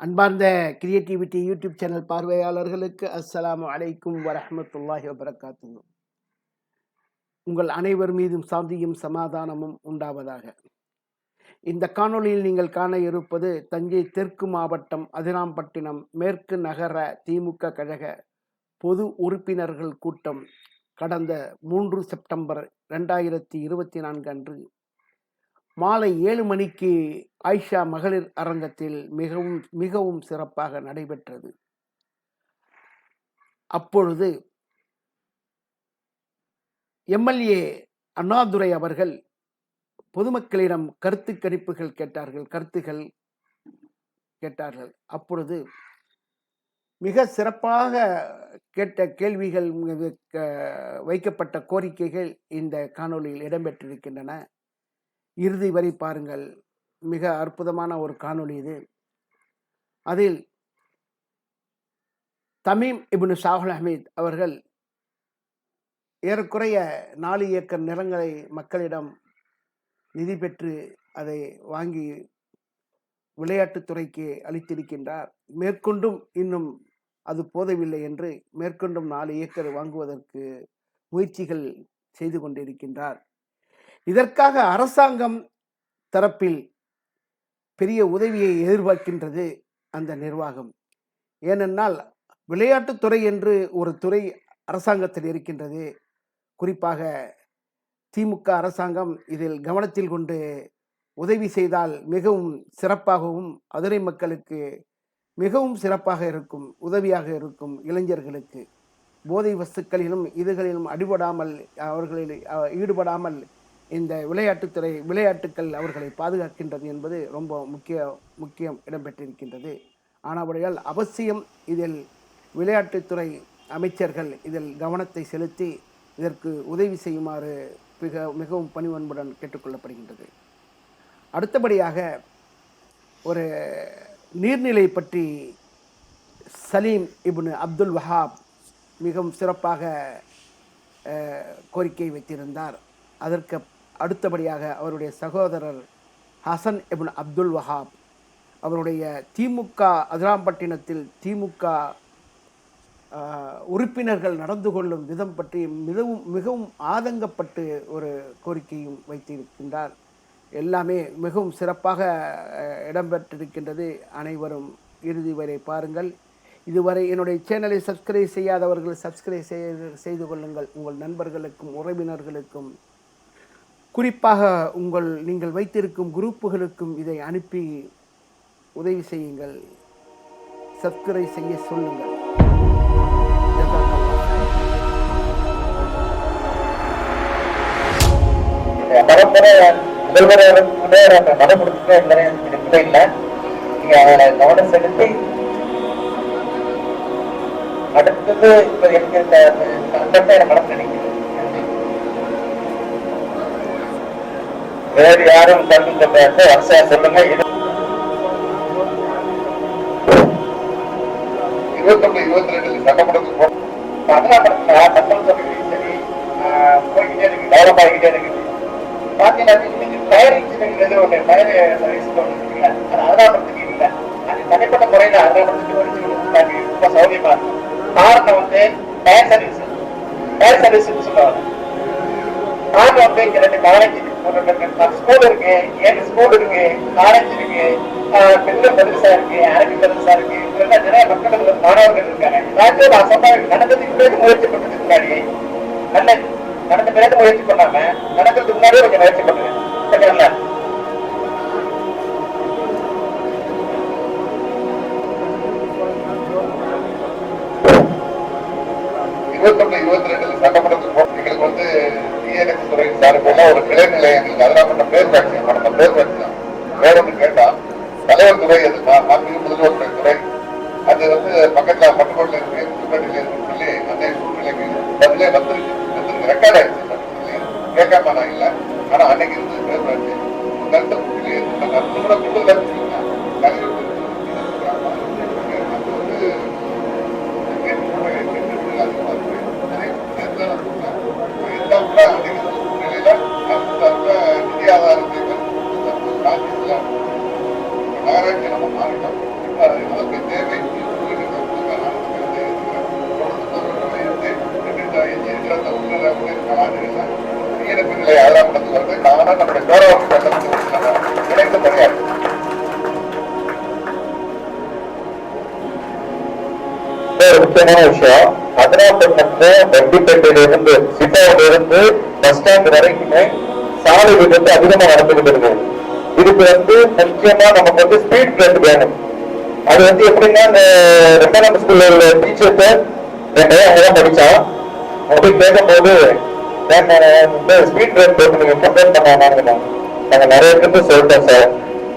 அன்பார்ந்த creativity YouTube channel பார்வையாளர்களுக்கு அஸ்ஸலாமு அலைக்கும் வரமத்துல்லாஹி வபரகாத்து உங்கள் அனைவர் மீதும் சாந்தியும் சமாதானமும் உண்டாவதாக. இந்த காணொளியில் நீங்கள் காண இருப்பது தஞ்சை தெற்கு மாவட்டம் அதிராம்பட்டினம் மேற்கு நகர திமுக கழக பொது உறுப்பினர்கள் கூட்டம் கடந்த மூன்று செப்டம்பர் ரெண்டாயிரத்தி இருபத்தி நான்கு அன்று மாலை ஏழு மணிக்கு ஆயிஷா மகளிர் அரங்கத்தில் மிகவும் மிகவும் சிறப்பாக நடைபெற்றது. அப்பொழுது எம்எல்ஏ அண்ணாதுரை அவர்கள் பொதுமக்களிடம் கருத்து கணிப்புகள் கேட்டார்கள் கருத்துகள் கேட்டார்கள். அப்பொழுது மிக சிறப்பாக கேட்ட கேள்விகள் க- வைக்கப்பட்ட கோரிக்கைகள் இந்த காணொளியில் இடம்பெற்றிருக்கின்றன. இறுதி வரை பாருங்கள். மிக அற்புதமான ஒரு காணொளி இது. அதில் தமீம் இப்னு ஷாகுல் அஹமீத் அவர்கள் ஏறக்குறைய நாலு ஏக்கர் நிலங்களை மக்களிடம் நிதி பெற்று அதை வாங்கி விளையாட்டுத்துறைக்கு அளித்திருக்கின்றார். மேற்கொண்டும் இன்னும் அது போதவில்லை என்று மேற்கொண்டும் நாலு ஏக்கர் வாங்குவதற்கு முயற்சிகள் செய்து கொண்டிருக்கின்றார். இதற்காக அரசாங்கம் தரப்பில் பெரிய உதவியை எதிர்பார்க்கின்றது அந்த நிர்வாகம். ஏனென்றால் விளையாட்டுத்துறை என்று ஒரு துறை அரசாங்கத்தில் இருக்கின்றது. குறிப்பாக திமுக அரசாங்கம் இதில் கவனத்தில் கொண்டு உதவி செய்தால் மிகவும் சிறப்பாகவும் மதுரை மக்களுக்கு மிகவும் சிறப்பாக இருக்கும் உதவியாக இருக்கும் இளைஞர்களுக்கு. போதை வஸ்துக்களிலும் இதுகளிலும் அடிபடாமல் அவர்களில் ஈடுபடாமல் இந்த விளையாட்டுத்துறை விளையாட்டுக்கள் அவர்களை பாதுகாக்கின்றது என்பது ரொம்ப முக்கிய முக்கியம் இடம்பெற்றிருக்கின்றது. ஆனபடியால் அவசியம் இதில் விளையாட்டுத்துறை அமைச்சர்கள் இதில் கவனத்தை செலுத்தி இதற்கு உதவி செய்யுமாறு மிக மிகவும் பணிவன்புடன் கேட்டுக்கொள்ளப்படுகின்றது. அடுத்தபடியாக ஒரு நீர்நிலை பற்றி சலீம் இப்னு அப்துல் வஹாப் மிகவும் சிறப்பாக கோரிக்கை வைத்திருந்தார். அதற்கு அடுத்தபடியாக அவருடைய சகோதரர் ஹசன் எபின் அப்துல் வஹாப். அவருடைய திமுக அதிராம்பட்டினத்தில் திமுக உறுப்பினர்கள் நடந்து கொள்ளும் விதம் பற்றி மிகவும் மிகவும் ஆதங்கப்பட்டு ஒரு கோரிக்கையும் வைத்திருக்கின்றார். எல்லாமே மிகவும் சிறப்பாக இடம்பெற்றிருக்கின்றது. அனைவரும் இறுதி வரை பாருங்கள். இதுவரை என்னுடைய சேனலை சப்ஸ்கிரைப் செய்யாதவர்கள் சப்ஸ்கிரைப் செய்து செய்து கொள்ளுங்கள். உங்கள் நண்பர்களுக்கும் உறவினர்களுக்கும் குறிப்பாக உங்கள் நீங்கள் வைத்திருக்கும் குரூப்புகளுக்கும் இதை அனுப்பி உதவி செய்யுங்கள். சப்ஸ்கிரைப் செய்ய சொல்லுங்கள். பரம்பரை முதல்வர் கூட அந்த மனம் கொடுத்துட்டு இல்லை நீங்க கவனம் செலுத்தி அடுத்தது இப்போ எனக்கு இந்த அந்த எனக்கு மனம் நினைக்கிறேன் வேறு யாரும் கருத்து பேச வரிசையா சொல்லுங்க. இது இருபத்தொன்னு இருபத்தி ரெண்டுல சட்டமன்றத்துக்கு போ- தமிழ்நாட்டுல மக்கள் தொகையும் சரி போய்கிட்டே இருக்கு டெவலப் ஆகிக்கிட்டே இருக்கு பாத்தீங்கன்னா இன்னைக்கு ஃபயர் இன்ஜினியரிங் ஒன்று ஃபயர் சர்வீஸ் ஒன்று அது அருணாபுரத்துக்கு இல்லை. அது தனிப்பட்ட முறையில் ஒரு கொடுத்தாங்க ரொம்ப சௌகரியமா இருக்கும் காரணம் வந்து ஃபயர் சர்வீஸ் ஃபயர் சர்வீஸ்னு சொல்லுவாங்க. நாங்க வந்து இங்க ரெண்டு ரெண்டு ஸ்கூல் இருக்கு ஏழு ஸ்கூல் இருக்கு காலேஜ் இருக்கு பெண்கள் மதரசா இருக்கு அரபி மதரசா இருக்கு இதெல்லாம் நிறைய மக்கள் மாணவர்கள் இருக்காங்க. ஏதாச்சும் நடந்ததுக்கு பிறகு முயற்சி பண்றதுக்கு முன்னாடி நல்ல நடந்த பிறகு முயற்சி பண்ணாம நடக்கிறதுக்கு முன்னாடியே கொஞ்சம் முயற்சி பண்ணுங்க. சரிங்களா? இருபத்தொன்னு இருபத்தி ரெண்டுல ராஜ்யத்தில் நகராட்சி நம்ம மாறிட்டோம். இப்போ இருந்து சித்தாவில இருந்து பஸ் ஸ்டாண்ட் வரைக்குமே சாலை விபத்து அதிகமா நடந்துகிட்டு இருக்கு. இதுக்கு வந்து முக்கியமா நமக்கு வந்து ஸ்பீட் பிரேக் வேணும். அது வந்து எப்படின்னா இந்த ரெண்டாம் ஸ்கூல்ல உள்ள டீச்சர்கிட்ட ரெண்டையும் அங்கதான் படிச்சான். அப்படி கேட்கும்போது இந்த ஸ்பீட் பிரேக் போட்டு நீங்க கம்ப்ளைண்ட் பண்ணாங்க நாங்க நிறைய பேருக்கு சொல்லிட்டோம் சார்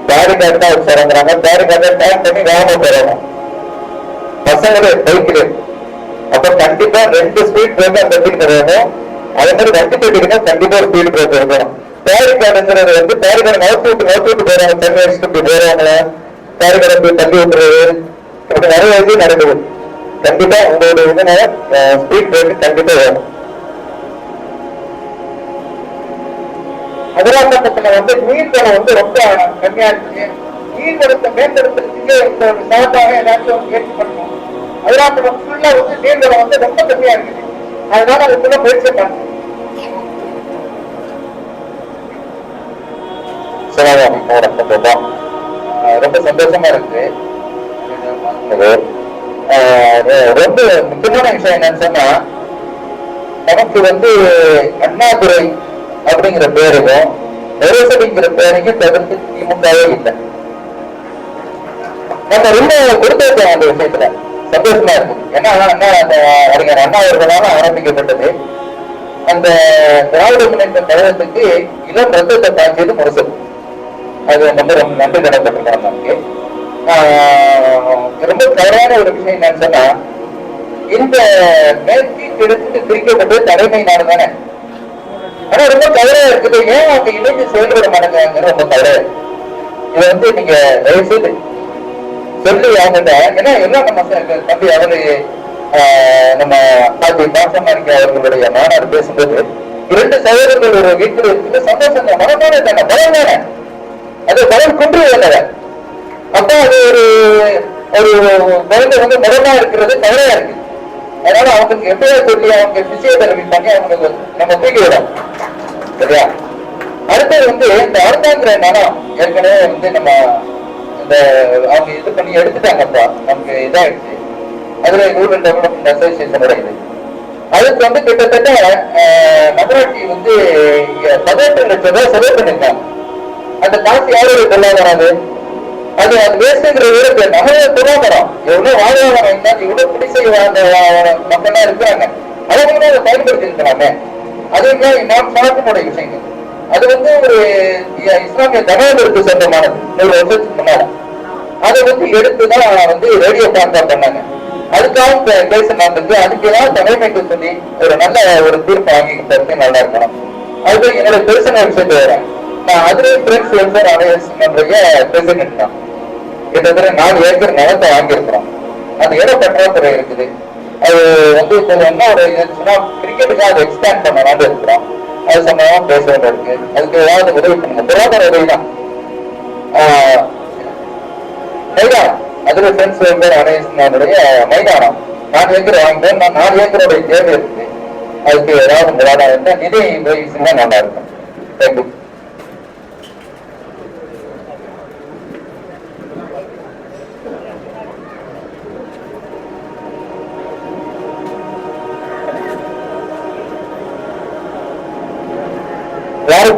பேரிகார்டு தான் வச்சாருங்கிறாங்க பேரிகார்டை பேக் பண்ணி வேகமா போறோம் பசங்களே பைக்கிலே அப்ப கண்டிப்பா ரெண்டு ஸ்பீட் பிரேக் அந்த இடத்துக்கு வேணும் அதே மாதிரி ரெண்டு போயிட்டீங்கன்னா கண்டிப்பா ஒரு ஸ்பீட் பிரேக் இருக்கணும் பேரிகார்டுங்கிறது வந்து பேரிகார்டு நவுத்து விட்டு நவுத்து விட்டு போறாங்க. தண்ணி அடிச்சுட்டு இப்படி போறவங்கள பேரிகார்டை போய் தள்ளி விட்டுறது. இப்படி நிறைய இது நடக்குது. கண்டிப்பா உங்களுடைய இதனால ஸ்பீட் பிரேக் கண்டிப்பா வேணும் அதிராப்பட்டத்துல வந்து நீர்வளம் வந்து ரொம்ப கம்மியா இருக்கு. நீர்வளத்தை மேம்படுத்துறதுக்கு இந்த ஒரு சார்பாக எல்லாத்தையும் முயற்சி பண்ணணும் அதிராப்பட்டம் ஃபுல்லா வந்து நீர்வளம் வந்து ரொம்ப கம்மியா இருக்குது. அதனால அதுக்குள்ள முயற்சி பண்ணணும். சிவகாமி ரொம்ப சந்தோஷமா இருக்கு. ரொம்ப முக்கியமான விஷயம் என்னன்னு சொன்னா நமக்கு வந்து அண்ணாதுரை அப்படிங்கிற பேருக்கும் நெரசடிங்கிற பேரையும் தவிர்த்து திமுகவே இல்லை. நம்ம ரொம்ப கொடுத்திருக்கோம் அந்த விஷயத்துல சந்தோஷமா இருக்கும் ஏன்னா அண்ணா அந்த அறிஞர் அண்ணா அவர்களால ஆரம்பிக்கப்பட்டது. அந்த திராவிட முன்னேற்ற கழகத்துக்கு இளம் ரத்தத்தை பாய்ச்சது முரசு. அது ரொம்ப ரொம்ப நன்றி கடப்பட்டிருக்கோம் நமக்கு ரொம்ப தவறான ஒரு விஷயம் என்னன்னு சொன்னா இந்த மேற்கு கிழக்கு பிரிக்கப்பட்டது தலைமை நாடு தானே? ஆனா ரொம்ப தவறா இருக்குது. ஏன் அவங்க இணைந்து செயல்பட மாட்டேங்கிறாங்க ரொம்ப தவறு. இதை வந்து நீங்க தயவு செய்து சொல்லி அவங்கள்ட்ட ஏன்னா எல்லாம் நம்ம தம்பி அவரு நம்ம பாட்டி பாசமாரிக்க அவர்களுடைய மாநாடு பேசும்போது இரண்டு சகோதரர்கள் ஒரு வீட்டில் இருக்குது சந்தோஷம் தான் மனமான தானே பலம் தானே? அது பலம் குன்று வேண்டவன் அப்ப அது ஒரு ஒரு குழந்தை வந்து மரமா இருக்கிறது கவலையா இருக்கு. அதனால அவங்களுக்கு எப்படியா சொல்லி அவங்க விஷயத்தை அறிவிப்பாங்க அவங்களுக்கு நம்ம தூக்கி விடும் சரியா? அடுத்தது வந்து இந்த அர்த்தாங்கிற மனம் ஏற்கனவே வந்து நம்ம இந்த அவங்க இது பண்ணி எடுத்துட்டாங்கப்பா நமக்கு இதாயிடுச்சு. அதுல ரூரல் டெவலப்மெண்ட் அசோசியேஷனோட இது. அதுக்கு வந்து கிட்டத்தட்ட நகராட்சி வந்து பதினெட்டு லட்சம் ரூபாய் செலவு பண்ணியிருக்காங்க. அந்த காசு யாரோட கொள்ளா அது அது அது வேஸ்ட்ங்கிற நகைய நகர பொருளாதாரம் எவ்வளவு வாழ்வாதாரம் இருந்தா இவ்வளவு குடிசை வாழ்ந்த மக்கள்லாம் இருக்கிறாங்க. அவங்க அதை பயன்படுத்தி இருக்கிறாங்க அதுவுமே நாம் பார்க்கக்கூடிய விஷயங்கள். அது வந்து ஒரு இஸ்லாமிய தகவலுக்கு சொந்தமானது நூறு வருஷத்துக்கு முன்னால. அதை வந்து எடுத்துதான் வந்து ரேடியோ கான்டாக்ட் பண்ணாங்க. அதுக்காக பே- பேச நடந்தது அதுக்கு ஏதாவது தலைமைக்கு சொல்லி ஒரு நல்ல ஒரு தீர்ப்பு வாங்கிக்கிட்டு நல்லா இருக்கணும். அது என்னோட பெருசன விஷயத்தை வரேன் நான் அதிலே ஃப்ரெண்ட்ஸ் வெல்ஃபேர் அலையன்ஸ்னுடைய பிரசிடென்ட் தான். கிட்டத்தட்ட நாலு ஏக்கர் நிலத்தை வாங்கியிருக்கிறோம். அந்த இட பற்றாக்குறை இருக்குது? அது வந்து இப்போ என்ன ஒரு சும்மா கிரிக்கெட்டுக்காக அதை எக்ஸ்பேண்ட் பண்ணலாம்னு இருக்கிறோம். அது சம்பந்தமா பேச வேண்டியிருக்கு. அதுக்கு ஏதாவது உதவி பண்ணுங்க. பொருளாதார உதவி தான். மைதானம். அதுல ஃப்ரெண்ட்ஸ் வெல்ஃபேர் அலையன்ஸ்னுடைய மைதானம். நாலு ஏக்கர் வாங்கிட்டேன் நான் நாலு ஏக்கருடைய தேவை இருக்குது. அதுக்கு ஏதாவது உங்களால இருந்தா நிதி உதவி செஞ்சா நல்லா இருக்கும். தேங்க்யூ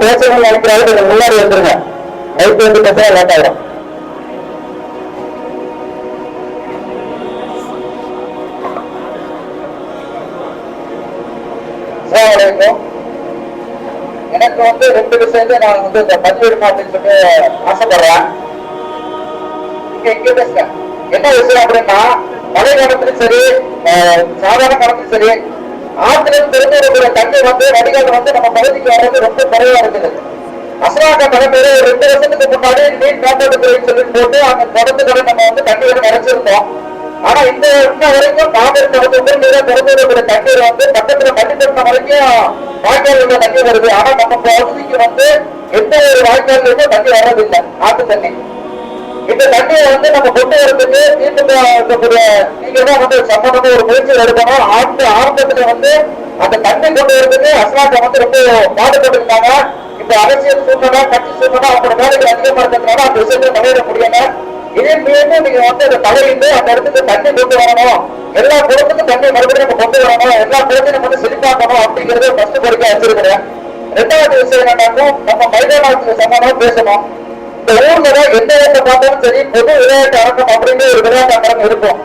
பேசணும்னு நினைக்கிறாங்க நீங்க முன்னாடி வந்துருங்க. நைட் வந்து பேச லேட் ஆகிடும் எனக்கு வந்து ரெண்டு விஷயத்தை நான் வந்து இந்த பதிவிடணும் அப்படின்னு சொல்லி ஆசைப்படுறேன். இங்க இங்க பேசுறேன் என்ன விஷயம் அப்படின்னா மழை காலத்திலும் சரி சாதாரண காலத்திலும் சரி ஆத்துல இருந்து இருக்கிற தண்ணி வந்து வடிகால் வந்து நம்ம பகுதிக்கு வர்றது ரொம்ப குறைவா இருக்குது. அசலாக்க தலைமையில ஒரு ரெண்டு வருஷத்துக்கு முன்னாடி நீர் மேம்பாட்டு துறைன்னு சொல்லி போட்டு அந்த குடத்துக்களை நம்ம வந்து தண்ணீரை நிறைச்சிருந்தோம். ஆனா இந்த இன்ன வரைக்கும் காவிரி தொடர்ந்து உபரிநீரை திறந்து இருக்கிற தண்ணீர் வந்து பக்கத்துல பள்ளிப்பட்டினம் வரைக்கும் வாய்க்கால் உள்ள தண்ணி வருது. ஆனா நம்ம பகுதிக்கு வந்து எந்த ஒரு வாய்க்கால்லையுமே தண்ணி வர்றதில்லை ஆட்டு தண்ணி. இந்த தண்ணியை வந்து நம்ம கொண்டு வரதுக்கு தீர்த்து இருக்கக்கூடிய நீங்க தான் வந்து சம்பந்தமா ஒரு முயற்சி எடுக்கணும் ஆரம்ப ஆரம்பத்துல வந்து அந்த தண்ணி கொண்டு வரதுக்கு அஸ்லாட்டம் வந்து ரொம்ப பாடுபட்டுருந்தாங்க. இந்த அரசியல் சூழ்நிலை கட்சி சூழ்நிலை அவங்களோட வேலைகள் அதிகமா இருக்கிறதுனால அந்த விஷயத்துல தலையிட முடியல. இதே மீண்டும் நீங்க வந்து அதை தலையிட்டு அந்த இடத்துக்கு தண்ணி கொண்டு வரணும். எல்லா குளத்துக்கும் தண்ணி மறுபடியும் நம்ம கொண்டு வரணும். எல்லா குளத்தையும் நம்ம வந்து செழிப்பாக்கணும் அப்படிங்கறத ஃபர்ஸ்ட் கோரிக்கை வச்சிருக்கிறேன். ரெண்டாவது விஷயம் என்னன்னாக்கும் நம்ம மைதானத்துக்கு சம்பந்தமா பேசணும். இந்த ஊர்ல எந்த இடத்தை பார்த்தாலும் சரி பொது விளையாட்டு அரங்கம் அப்படின்னு ஒரு விளையாட்டு அரங்கம் இருக்கும்.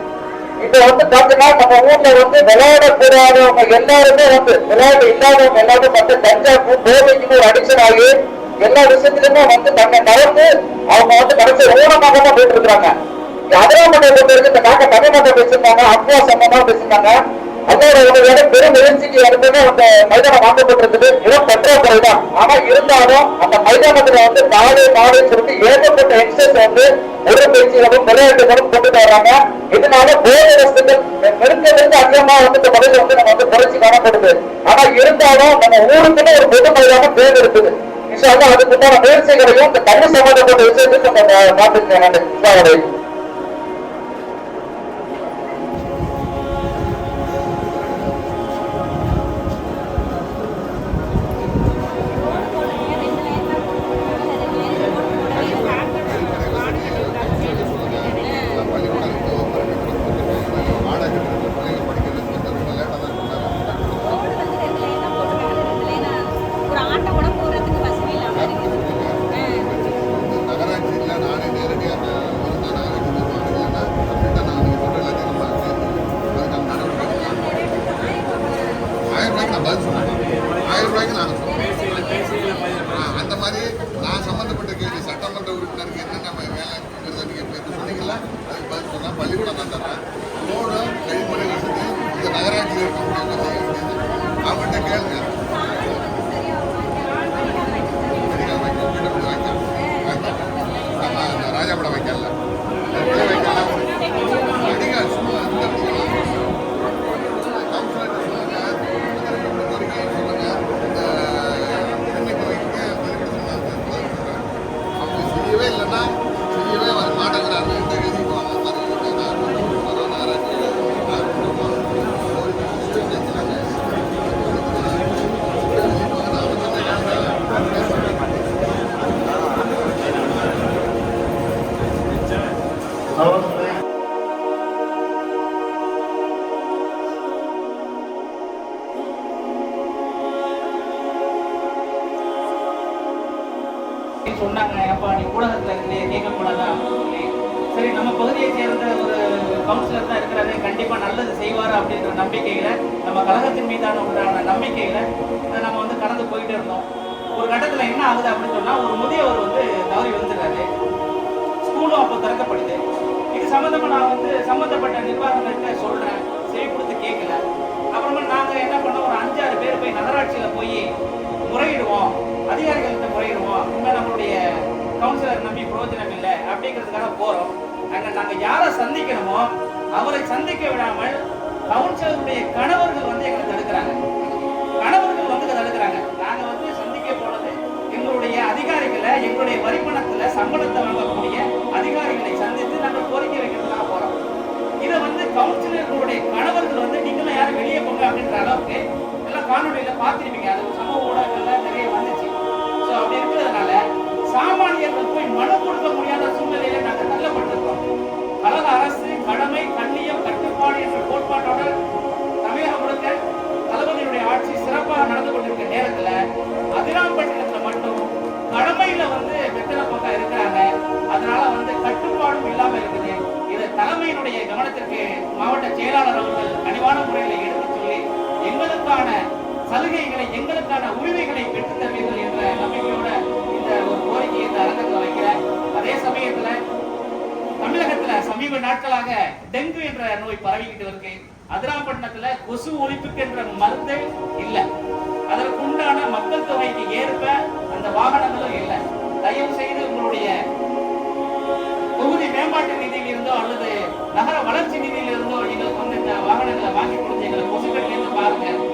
இப்ப வந்து பாத்தீங்கன்னா நம்ம ஊர்ல வந்து விளையாடக்கூடாதவங்க எல்லாருமே வந்து விளையாட்டு இல்லாதவங்க எல்லாரும் பார்த்து தஞ்சாவுக்கும் கோவைக்கும் ஒரு அடிக்ஷன் ஆகி எல்லா விஷயத்திலுமே வந்து தன்னை மறந்து அவங்க வந்து கடைசி ஊனமாக தான் போயிட்டு இருக்கிறாங்க. அதிராமட்டை பொறுத்த வரைக்கும் இந்த நாட்டை தமிழ்நாட்டை பேசியிருந்தாங்க அப்பா சம்பந்தமா பேசியிருந்தாங்க. அதோட உதவியோட பெரும் எழுச்சிக்கு அடுத்தது அந்த மைதானம் வாங்கப்பட்டிருக்குது இடம் பற்றாக்குறை தான் ஆனா இருந்தாலும் அந்த மைதானத்துல வந்து நாடு நாடுன்னு சொல்லிட்டு ஏகப்பட்ட எக்ஸஸ் வந்து உடற்பயிற்சிகளும் விளையாட்டுகளும் கொண்டுட்டு வராங்க. இதனால போதை வசதிகள் நெருக்கத்திலிருந்து அதிகமா வந்து இந்த பகுதியில் வந்து நம்ம வந்து குறைச்சி காணப்படுது. ஆனா இருந்தாலும் நம்ம ஊருக்குன்னு ஒரு பொது மைதானம் பேர் இருக்குது. நிச்சயமா அதுக்குண்டான முயற்சிகளையும் இந்த தண்ணி சம்பந்தப்பட்ட விஷயத்துக்கு நம்ம பார்த்துருக்கேன் ಕೊಡ್ತಕ್ಕಂಥದ್ದು ರೋಡ್ ಕೈ ಮನೆಗಳ ಜೊತೆ ಈಗ ನಗರಾಜ್ಯ ಕೊಡ್ತಕ್ಕಂಥ ಆ ಮಟ್ಟ ಕೇಳಿದೆ பிரோஜனம் இல்லை அப்படிங்கிறதுக்காக போறோம். அங்க நாங்க யாரை சந்திக்கணுமோ அவரை சந்திக்க விடாமல் கவுன்சிலருடைய கணவர்கள் வந்து எங்களை தடுக்கிறாங்க. கணவர்கள் வந்து தடுக்கிறாங்க. நாங்க வந்து சந்திக்க போனது எங்களுடைய அதிகாரிகளை எங்களுடைய வரிமணத்துல சம்பளத்தை வாங்கக்கூடிய அதிகாரிகளை சந்தித்து நாங்கள் கோரிக்கை வைக்கிறதுக்காக போறோம். இதை வந்து கவுன்சிலர்களுடைய கணவர்கள் வந்து நீங்களும் யாரும் வெளியே போங்க அப்படின்ற அளவுக்கு எல்லாம் காணொலியில பார்த்திருப்பீங்க. அது சமூக ஊடகங்கள்ல நிறைய வந்துச்சு. ஸோ அப்படி இருக்கிறதுனால சாமானியர்கள் போய் மனு கொடுக்க முடியாத சூழ்நிலையில நாங்கள் தள்ளப்பட்டிருக்கோம். கழக அரசு கடமை கண்ணியம் கட்டுப்பாடு என்ற கோட்பாட்டோட தமிழகம் முழுக்க தளபதியுடைய ஆட்சி சிறப்பாக நடந்து கொண்டிருக்க நேரத்துல அதிராம்பட்டினத்துல மட்டும் கடமையில வந்து வெத்தனை பக்கம் இருக்கிறாங்க. அதனால வந்து கட்டுப்பாடும் இல்லாம இருக்குது. இது தலைமையினுடைய கவனத்திற்கு மாவட்ட செயலாளர் அவர்கள் கனிவான முறையில் எடுத்து சொல்லி எங்களுக்கான சலுகைகளை எங்களுக்கான உரிமைகளை பெற்றுத் தருவீர்கள் என்ற நம்பிக்கையோட இந்த இந்த அரங்கத்தில் வைக்கிற. அதே சமயத்துல தமிழகத்துல சமீப நாட்களாக டெங்கு என்ற நோய் பரவிக்கிட்டு இருக்கு. அதிராம்பட்டினத்துல கொசு ஒழிப்புக்கு என்ற மருந்தே இல்ல. அதற்கு உண்டான மக்கள் தொகைக்கு ஏற்ப அந்த வாகனங்களும் இல்லை. தயவு செய்து உங்களுடைய தொகுதி மேம்பாட்டு நிதியில் இருந்தோ அல்லது நகர வளர்ச்சி நிதியிலிருந்தோ எங்களுக்கு வந்து இந்த வாகனங்களை வாங்கி கொடுத்து எங்களை கொசுக்கள்ல பாருங்க.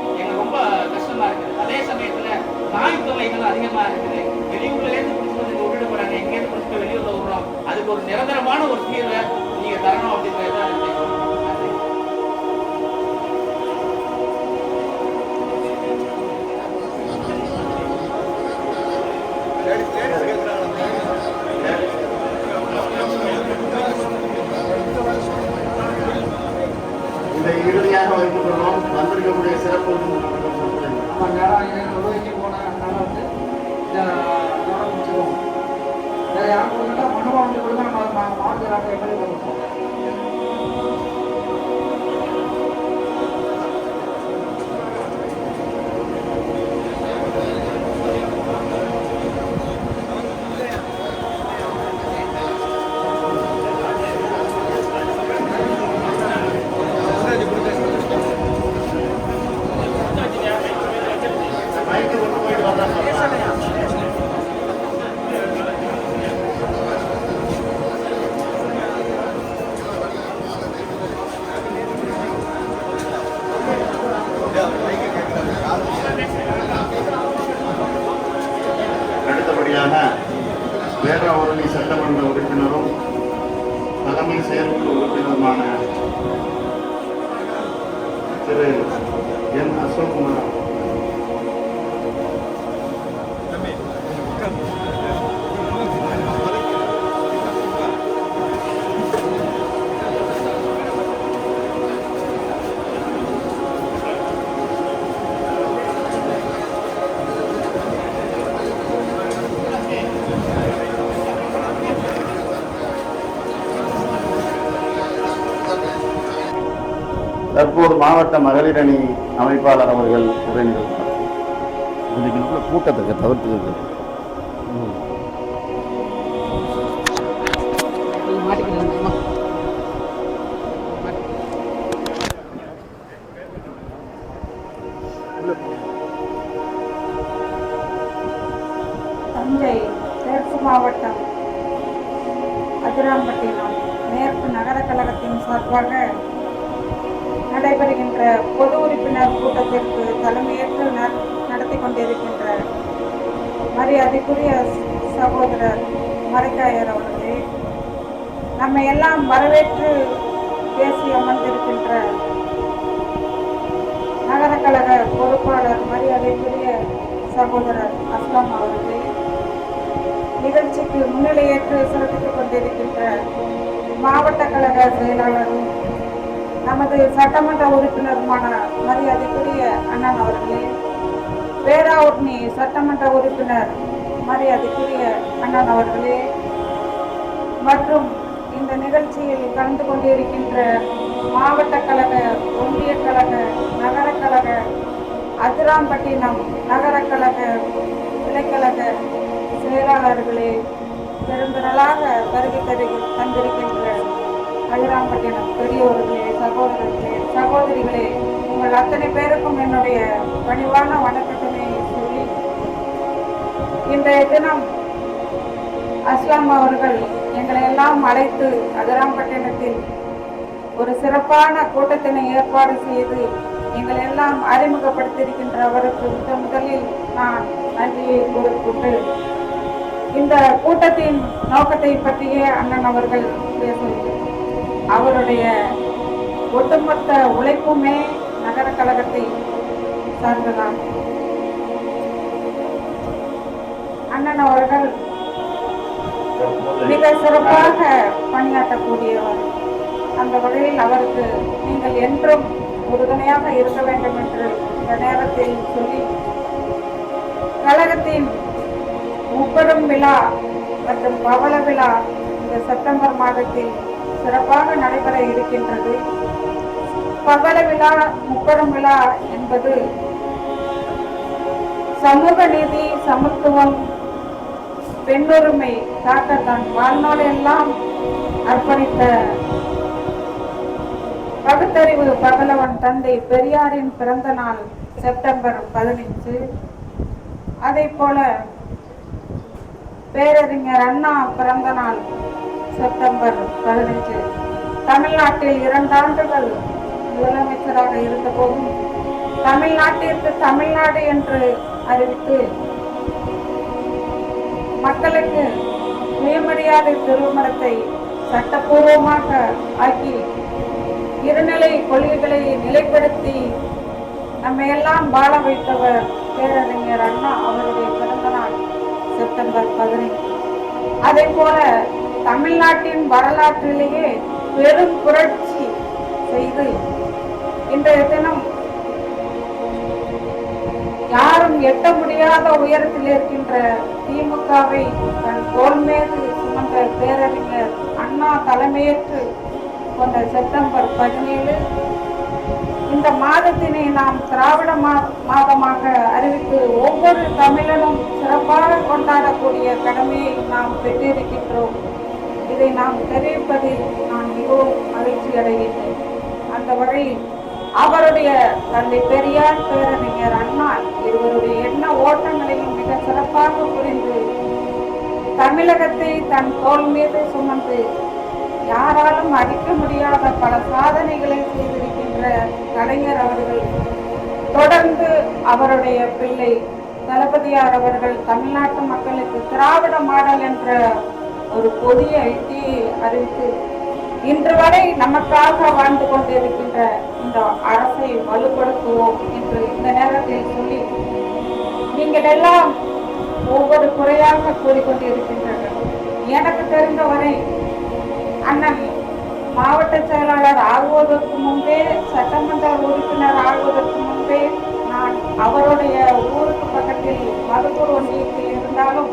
terrenos asal han தற்போது மாவட்ட மகளிர் அணி அமைப்பாளர் அவர்கள் உரை நிகழ்த்தார் இதுக்குள்ள கூட்டத்தை தவிர்த்து வரவேற்று பேசி அமர்ந்திருக்கின்ற நகர கழக பொறுப்பாளர் மரியாதைக்குரிய சகோதரர் அஸ்லாம் அவர்களை நிகழ்ச்சிக்கு முன்னிலையேற்று சிறப்பித்துக் கொண்டிருக்கின்ற மாவட்ட கழக செயலாளரும் நமது சட்டமன்ற உறுப்பினருமான மரியாதைக்குரிய அண்ணன் அவர்களே பேராவூர்ணி சட்டமன்ற உறுப்பினர் மரியாதைக்குரிய அண்ணன் அவர்களே மற்றும் இந்த நிகழ்ச்சியில் கலந்து கொண்டிருக்கின்ற மாவட்ட கழக ஒன்றிய கழக நகர கழக அதிராம்பட்டினம் நகர கழக கிளைக்கழக செயலாளர்களே பெருந்திரளாக வருகை தரு தந்திருக்கின்ற அதிராம்பட்டினம் பெரியோர்களே சகோதரர்களே சகோதரிகளே உங்கள் அத்தனை பேருக்கும் என்னுடைய பணிவான வணக்கத்தினை சொல்லி இன்றைய தினம் அஸ்லாம் அவர்கள் எங்களை எல்லாம் அழைத்து அதராம்பட்டினத்தில் ஒரு சிறப்பான கூட்டத்தினை ஏற்பாடு செய்து எங்களை எல்லாம் அறிமுகப்படுத்தியிருக்கின்ற அவருக்கு முதன் முதலில் நான் நன்றியை கூறிக்கொண்டு இந்த கூட்டத்தின் நோக்கத்தை பற்றியே அண்ணன் அவர்கள் பேசும் அவருடைய ஒட்டுமொத்த உழைப்புமே நகர கழகத்தை சார்ந்ததான் அண்ணன் அவர்கள் மிக சிறப்பாக பணியாற்றக்கூடியவர். அந்த வகையில் அவருக்கு நீங்கள் என்றும் உறுதுணையாக இருக்க வேண்டும் என்று இந்த நேரத்தில் சொல்லி கழகத்தின் முப்பெரும் விழா மற்றும் பவள விழா இந்த செப்டம்பர் மாதத்தில் சிறப்பாக நடைபெற இருக்கின்றது. பவள விழா முப்பெரும் விழா என்பது சமூக நீதி சமத்துவம் பெண்ணுரிமை காக்க தன் வாழ்நாள் எல்லாம் அர்ப்பணித்த பகுத்தறிவு பகலவன் தந்தை பெரியாரின் பிறந்த நாள் செப்டம்பர் பதினைஞ்சு அதே போல பேரறிஞர் அண்ணா பிறந்த நாள் செப்டம்பர் பதினைஞ்சு தமிழ்நாட்டில் இரண்டு ஆண்டுகள் முதலமைச்சராக இருந்தபோதும் தமிழ்நாட்டிற்கு தமிழ்நாடு என்று அறிவித்து மக்களுக்கு சுயமரியாதை திருமணத்தை சட்டப்பூர்வமாக ஆக்கி இருநிலை கொள்கைகளை நிலைப்படுத்தி நம்ம எல்லாம் வாழ வைத்தவர் பேரறிஞர் அண்ணா அவருடைய பிறந்த நாள் செப்டம்பர் பதினைந்து. அதே போல தமிழ்நாட்டின் வரலாற்றிலேயே பெரும் புரட்சி செய்து இன்றைய தினம் யாரும் எட்ட முடியாத உயரத்தில் இருக்கின்ற திமுகவை தன் தோல் மீது சுமந்த பேரறிஞர் அண்ணா தலைமையேற்று கொண்ட செப்டம்பர் பதினேழு. இந்த மாதத்தினை நாம் திராவிட மா- மாதமாக அறிவித்து ஒவ்வொரு தமிழனும் சிறப்பாக கொண்டாடக்கூடிய கடமையை நாம் பெற்றிருக்கின்றோம். இதை நாம் தெரிவிப்பதில் நான் மிகவும் மகிழ்ச்சி அடைகின்றேன் அந்த வகையில் அவருடைய தந்தை பெரியார் பேரறிஞர் அண்ணா இவருடைய எண்ண ஓட்டங்களையும் மிக சிறப்பாக புரிந்து தமிழகத்தை தன் தோல் மீது சுமந்து யாராலும் அடிக்க முடியாத பல சாதனைகளை செய்திருக்கின்ற கலைஞர் அவர்கள் தொடர்ந்து அவருடைய பிள்ளை தளபதியார் அவர்கள் தமிழ்நாட்டு மக்களுக்கு திராவிட மாடல் என்ற ஒரு புதிய யுக்தியை அறிவித்து இன்று வரை நமக்காக வாழ்ந்து கொண்டிருக்கின்ற இந்த அரசை வலுப்படுத்துவோம் என்று இந்த நேரத்தில் சொல்லி நீங்கள் எல்லாம் ஒவ்வொரு குறையாக கூறிக்கொண்டிருக்கின்றனர். எனக்கு தெரிந்தவரை அண்ணன் மாவட்ட செயலாளர் ஆகுவதற்கு முன்பே சட்டமன்ற உறுப்பினர் ஆகுவதற்கு முன்பே நான் அவருடைய ஊருக்கு பக்கத்தில் மதுக்கூர் ஒன்றியத்தில் இருந்தாலும்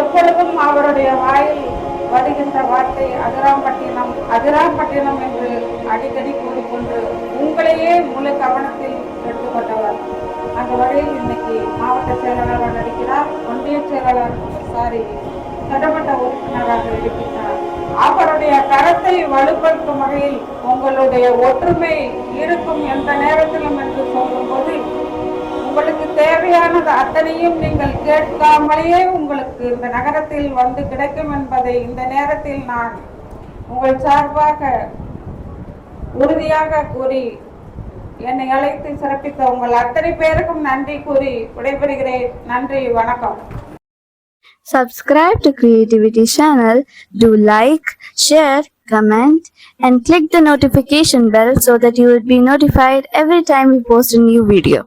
எப்பொழுதும் அவருடைய வாயில் வருகின்ற வார்த்தை அதிராம்பட்டினம் அதிராம்பட்டினம் என்று அடிக்கடி கூறிக்கொண்டு உங்களையே முழு கவனத்தில் எடுத்துக்கொண்டவர் அந்த வகையில் இன்னைக்கு மாவட்ட செயலாளராக நடிக்கிறார் ஒன்றிய செயலாளர் சாரி சட்டமன்ற உறுப்பினராக இருக்கின்றார். அவருடைய கரத்தை வலுப்படுத்தும் வகையில் உங்களுடைய ஒற்றுமை இருக்கும் எந்த நேரத்திலும் என்று சொல்லும்போது உங்களுக்கு தேவையானது அத்தனையும் நீங்கள் கேட்காமலேயே உங்களுக்கு இந்த நகரத்தில் வந்து கிடைக்கும் என்பதை இந்த நேரத்தில் நான் உங்கள் சார்பாக உறுதியாக கூறி என்னை அழைத்து சிறப்பித்த உங்கள் அத்தனை பேருக்கும் நன்றி கூறி விடைபெறுகிறேன். நன்றி வணக்கம். Subscribe to Creativity channel, do like, share, comment and click the notification bell so that you will be notified every time we post a new video.